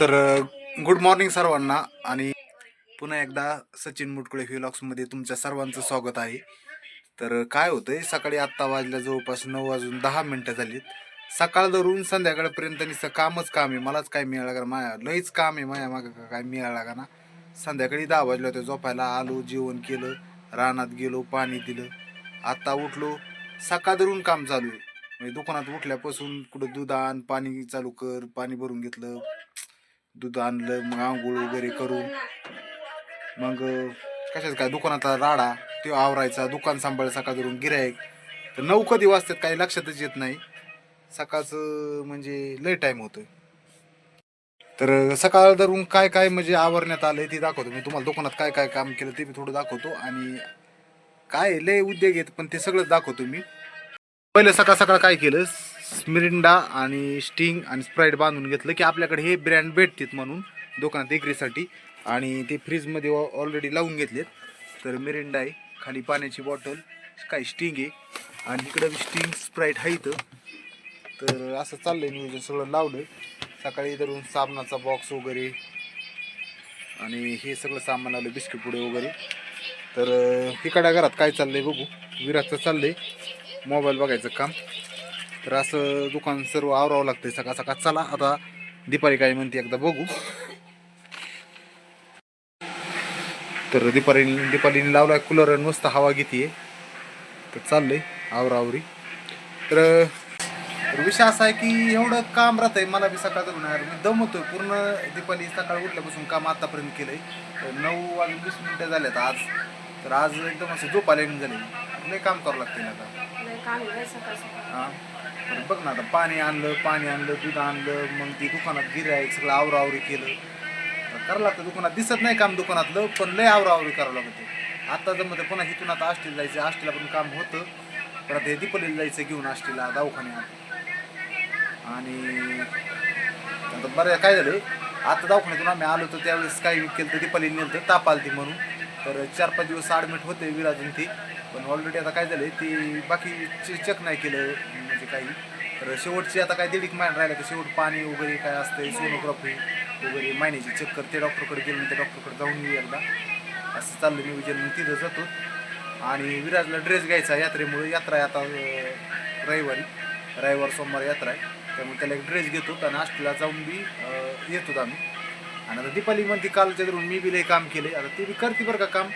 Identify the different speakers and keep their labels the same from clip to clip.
Speaker 1: तर good morning सर्वांना आणि पुन्हा एकदा सचिन मुटकुळे व्हिलॉक्समध्ये तुमच्या सर्वांचं स्वागत आहे. तर काय होतं आहे सकाळी आत्ता वाजल्या जवळपास नऊ वाजून दहा मिनटं झालीत. सकाळ धरून संध्याकाळपर्यंत नुसतं कामच काम आहे. मलाच काय मिळालं का माया लईच काम आहे माया मागं काय मिळालं का ना? संध्याकाळी दहा वाजले होते. झोपायला आलो जेवण केलं रानात गेलो पाणी दिलं. आत्ता उठलो. सकाळ धरून काम चालू आहे. म्हणजे दुकानात उठल्यापासून कुठं दूध आण पाणी चालू कर पाणी भरून घेतलं. दूध आणलं मग आंघोळ वगैरे करून. मग कशाच काय दुकानातला राडा तो आवरायचा दुकान सांभाळ सकाळ धरून गिरायक तर नऊ कधी वाजतात काही लक्षातच येत नाही. सकाळचं म्हणजे लय टाईम होतोय. तर सकाळ धरून काय काय म्हणजे आवरण्यात आलंय ते दाखवतो. मी तुम्हाला दुकानात काय काय काम केलं ते मी थोडं दाखवतो. आणि काय लय उद्योग आहेत पण ते सगळंच दाखवतो मी. पहिलं सकाळ सकाळ काय केलं स्मिरिंडा आणि स्टिंग आणि स्प्राईट बांधून घेतलं की आपल्याकडे हे ब्रँड भेटतात म्हणून दुकानात विक्रीसाठी. आणि ते फ्रीजमध्ये ऑलरेडी लावून घेतलेत. तर मिरिंडा आहे खाली पाण्याची बॉटल काय स्टिंग आहे. आणि इकडं स्टिंग स्प्राईट आहे इथं. तर असं चाललं आहे नियोजन सगळं लावलं सकाळी धरून साबणाचा बॉक्स वगैरे आणि हे सगळं सामान आलं बिस्किट पुडे वगैरे. तर अं, घरात काय चाललं आहे बघू. विराजचं चाललं आहे मोबाईल बघायचं काम. तर असं दुकान सर्व आवरावं लागतंय सकाळ सकाळ. चला आता दीपाली काय म्हणते एकदा बघू. तर दीपालीने दीपालीने लावलाय कूलर मस्त हवा घेते तर चाललंय आवरावरी तर विषय असा आहे की एवढं काम राहतंय मला बी सकाळ धरून मी दमतोय पूर्ण दीपाली सकाळ उठल्यापासून काम आतापर्यंत केलंय. तर नऊ वाजून वीस मिनिटं झाल्यात आज. तर आज एकदम असं झोपायला येऊन झाले. लय काम करावं लागतंय ना आता.
Speaker 2: काम
Speaker 1: हा? बघ ना आता पाणी आणलं पाणी आणलं दूध आणलं मग ती दुकानात गिरायक सगळं आवरावरी केलं. तर करावं लागतं दुकानात दिसत नाही काम दुकानातलं पण लय आवरावरी करावं लागतं आता जमतं पुन्हा इथून आता आष्टीला जायचं आष्टीला पण काम होतं. पण आता हे दीपलीला जायचं घेऊन आष्टीला दवाखान्यात. आणि आता बरं काय झालं? आता दवाखान्यातून आम्ही आलो तर त्यावेळेस काय केलं तर दिपाली नेलं तर ताप आलती म्हणून. तर चार पाच दिवस ॲडमिट होते विराजून ती. पण ऑलरेडी आता काय झालं ती बाकी चेक नाही केलं. काही. तर शेवटची आता काय दीड एक महिना राहिला तर शेवट पाणी वगैरे काय असतं सोनोग्राफी वगैरे मायनेची चक्कर ते डॉक्टरकडे गेलो त्या डॉक्टरकडे जाऊन येऊ एकदा. असं चाललं नियोजन मग तिथं जातो. आणि विराजला ड्रेस घ्यायचा यात्रेमुळे यात्रा आहे आता रविवारी. रविवार सोमवार यात्रा आहे. त्यामुळे त्याला एक ड्रेस घेतो आणि आष्टीला जाऊन बी येतो आम्ही. आणि आता दीपाली म्हणते कालच्या धरून मी बी लई काम केले आता ती बी करते बरं का काम.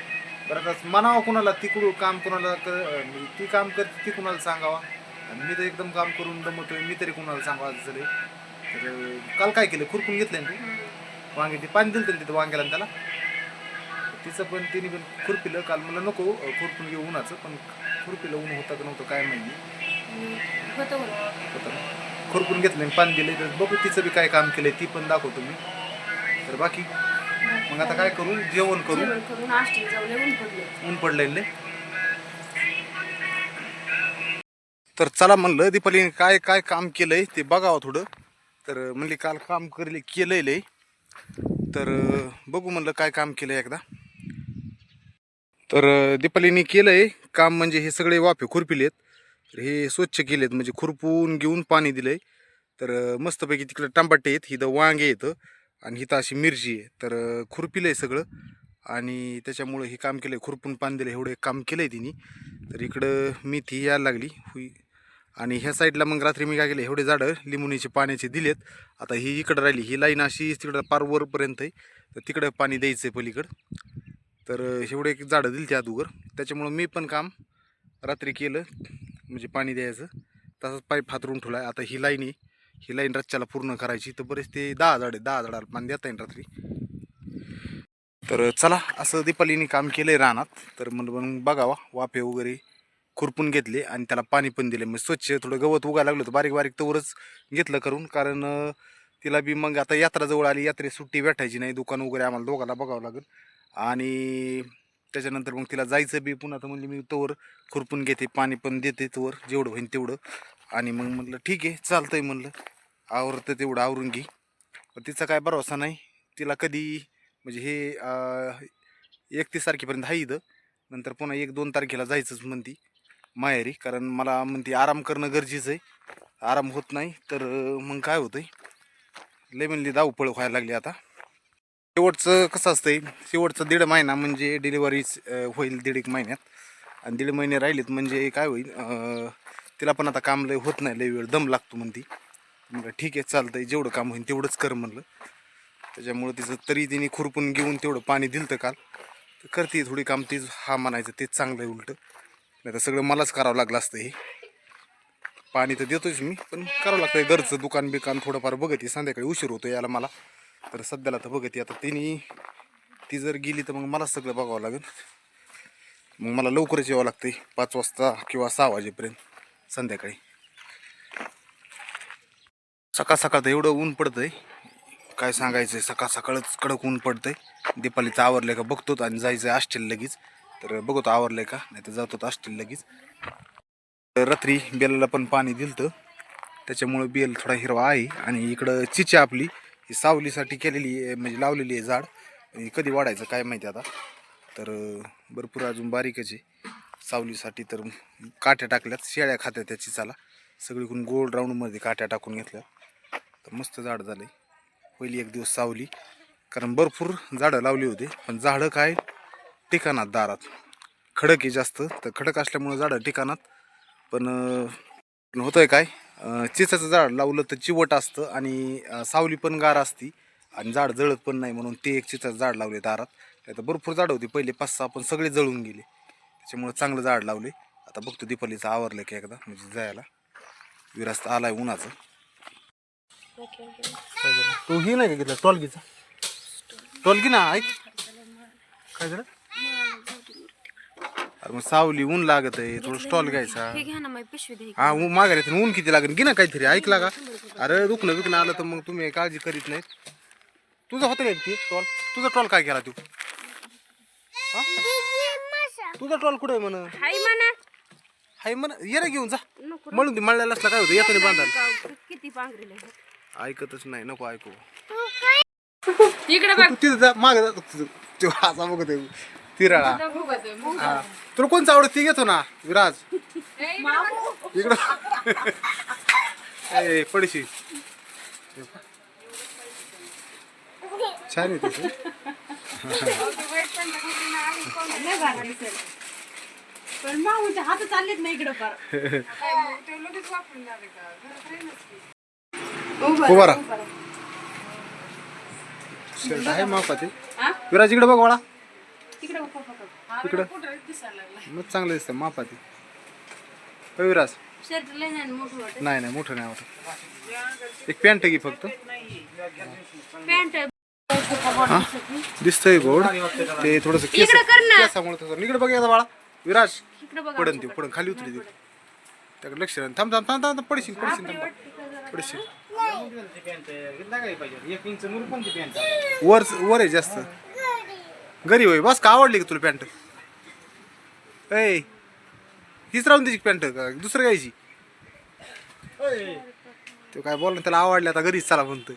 Speaker 1: बरं आता म्हणावं कुणाला ती कुठं काम कोणाला म्हणजे ती काम करते ती कुणाला सांगावा? आणि मी तर एकदम काम करून दमतोय. मी तरी कुणाला सांगावं असं झालंय तर काल काय केलं? खुरपून घेतलं ना तू? वांगे ते पाणी दिलं तिथं वांग्याला आणि त्याला? तिचं पण तिने पण खुरपिलं. काल मला नको खुरपून घेऊ उन्हाचं पण खुरपिलं ऊन होतं का नव्हतं काय माहिती.
Speaker 2: होतं.
Speaker 1: खुरपून घेतलं पाणी दिलं तर बघू तिचं बी काय काम केलंय ती पण दाखवतो मी. तर बाकी मग आता काय करू? जेवण करू? ऊन पडलेले तर चला म्हणलं दीपालीने काय काय काम केलंय ते बघावं थोडं. तर म्हणली काल काम करले केलंय लय. तर बघू म्हणलं काय काम केलंय एकदा. तर दीपालीने केलंय काम म्हणजे हे सगळे वाफे खुरपिलेत तर हे स्वच्छ केलेत म्हणजे खुरपून घेऊन पाणी दिलंय. तर मस्तपैकी तिकडे टमाटे आहेत इथं वांगे येतं आणि इथं अशी मिरची आहे. तर अं, खुरपिलंय सगळं. आणि त्याच्यामुळं हे काम केलंय खुरपून पाणी दिलं एवढं काम केलंय तिने. तर इकडं मेथी यायला लागली हुई. आणि ह्या साईडला मग रात्री मी काय केलं एवढे झाडं लिंबुनीचे पाण्याचे दिलेत. आता ही इकडं राहिली ही लाईन अशी तिकडं पार वरपर्यंत आहे. तर तिकडं पाणी द्यायचं आहे पलीकडं. तर एवढे एक झाडं दिली त्या अगोदर त्याच्यामुळं मी पण काम रात्री केलं म्हणजे पाणी द्यायचं. तसंच पाईप हातरून ठेवला आहे आता ही लाईन आहे. ही लाईन रच्च्याला पूर्ण करायची. तर बरेच ते दहा झाड आहे दहा झाडाला पाणी देता येईल रात्री. तर चला असं दीपालीने काम केलंय रानात. तर म्हणलं मग बघावा वाफे वगैरे खुरपून घेतले आणि त्याला पाणी पण दिले म्हणजे स्वच्छ थोडं गवत उगायला लागलं होतं बारीक बारीक तवरच घेतलं करून. कारण तिला बी मग आता यात्रा जवळ आली यात्रेत सुट्टी भेटायची नाही दुकान वगैरे आम्हाला दोघाला बघावं लागेल. आणि त्याच्यानंतर मग तिला जायचं बी पुन्हा तर म्हणजे मी तोवर खुरपून घेते पाणी पण देते तोवर जेवढं होईन तेवढं. आणि मग म्हटलं ठीक आहे चालतंय म्हणलं. आवरतं तेवढं आवरून घे. पण तिचा काय भरोसा नाही. तिला कधी म्हणजे हे एकतीस तारखेपर्यंत आहे इथं. नंतर पुन्हा एक दोन तारखेला जायचंच म्हणती माहेरी कारण मला म्हणते आराम करणं गरजेचं आहे. आराम होत नाही तर मग काय होतंय? लय म्हणली धावपळ व्हायला लागली आता. शेवटचं कसं असतंय? शेवटचं दीड महिना म्हणजे डिलिव्हरी होईल दीड एक महिन्यात. आणि दीड महिने राहिलेत म्हणजे काय होईल तिला पण आता काम लय होत नाही लय वेळ दम लागतो म्हणती. म्हणलं ठीक आहे चालतंय जेवढं काम होईल तेवढंच कर म्हणलं. त्याच्यामुळं तिचं तरी तिने खुरपून घेऊन तेवढं पाणी दिलं तर काल. तर करते थोडी काम तीच हा म्हणायचं तेच चांगलं आहे उलटं. नाही तर सगळं मलाच करावं लागलं असतं हे. पाणी तर देतोच मी पण करावं लागतं घरचं दुकान बिकान थोडंफार बघते. संध्याकाळी उशीर होतो याला मला. तर सध्याला तर बघते. आता तिने ती जर गेली तर मग मलाच सगळं बघावं लागेल. मग मला लवकरच यावं लागतं पाच वाजता किंवा सहा वाजेपर्यंत संध्याकाळी. सकाळ सकाळ तर एवढं ऊन पडतं आहे काय सांगायचं आहे सकाळ सकाळच कडक ऊन पडतंय. दीपालीचं आवरलं का बघतो आणि जायचं असतील लगेच. तर बघतो आवरलंय का? नाही तर जातो असतील लगेच. तर रात्री बेलाला पण पाणी दिलं त्याच्यामुळं बेल थोडा हिरवा आहे. आणि इकडं चिची आपली ही सावलीसाठी केलेली आहे म्हणजे लावलेली आहे झाड. कधी वाढायचं काय माहिती आता. तर भरपूर अजून बारीकच आहे. सावलीसाठी तर काट्या टाकल्यात. शेळ्या खात्या त्या चिचाला सगळीकडून गोल राऊंडमध्ये काट्या टाकून घेतल्या तर मस्त झाड झालं आहे पहिली एक दिवस सावली. कारण भरपूर झाडं लावली होती. पण झाडं काय? ठिकाणात दारात. खडक आहे जास्त. तर खडक असल्यामुळं झाडं ठिकाणात. पण होतं आहे काय? चिचाचं झाड लावलं तर चिवट असतं आणि सावली पण गार असती. आणि झाड जळत पण नाही म्हणून ते एक चिचाचं झाड लावले दारात. नाही भरपूर झाडं होती. पहिले पाच सहा पण सगळे जळून गेले. त्याच्यामुळं चांगलं झाड लावले. आता बघतो दीपालीचं आवरलं की एकदा म्हणजे जायला. विरास्त आला आहे उन्हाचं. तू ही नाही का घेतला? टॉलगीचा? टॉलगी ना ऐक. काय झालं? अरे मग सावली ऊन लागत आहे. थोडं स्टॉल घ्यायचा.
Speaker 2: हे घ्या ना माझी पिशवी दे
Speaker 1: हा ऊन माघार येते ऊन किती लागेल? घे ना काहीतरी ऐकला का अरे दुखणं विकणं आलं तर मग तुम्ही काळजी करीत नाहीत. तुझं होतं नाही ते टॉल? तुझा टॉल काय केला तू? हा? तुझा टॉल कुठे आहे म्हण?
Speaker 2: हाय म्हणा.
Speaker 1: हाय म्हण ये रे घेऊन जा.
Speaker 2: नको
Speaker 1: म्हणून दे मळल्याला असला काय होतं? येताना बांधायला.
Speaker 2: का- किती पांघरेले
Speaker 1: ऐकतच नाही नको ऐकू.
Speaker 2: इकडे बघ.
Speaker 1: तू तिथं जा माग जा तुझं तो असा बघत आहे तिराळा. हा. तुला कोणचं आवडत? ती घेतो ना विराज. इकडं ए पडशी. छान आहे तसं
Speaker 2: पण माऊच्या हात चाललेत नाही इकडे फार.
Speaker 1: उभा शर्ट आहे विराज इकडे बघ वाळा. इकडं. मग चांगलं दिसतं मापाचे होय विराज.
Speaker 2: नाही
Speaker 1: नाही मोठं नाही वाटत. एक पॅन्ट घे फक्त. दिसतंय गोड. ते थोडस
Speaker 2: इकडं कर ना.
Speaker 1: केसामुळे तसं इकडे बघ एकदा बाळा विराज पडन ते पडन. खाली उतरी दे त्याकडे लक्ष थांब थांब थांब थांब, पडशील पडशील थांब. पडशील. वर वर आहे जास्त. घरी होय. बस का आवडली का तुला पॅन्ट? ऐ हीच राहून द्यायची पॅन्ट का दुसरं घ्यायची? तो काय बोल त्याला आवडली आता घरीच चला म्हणतोय.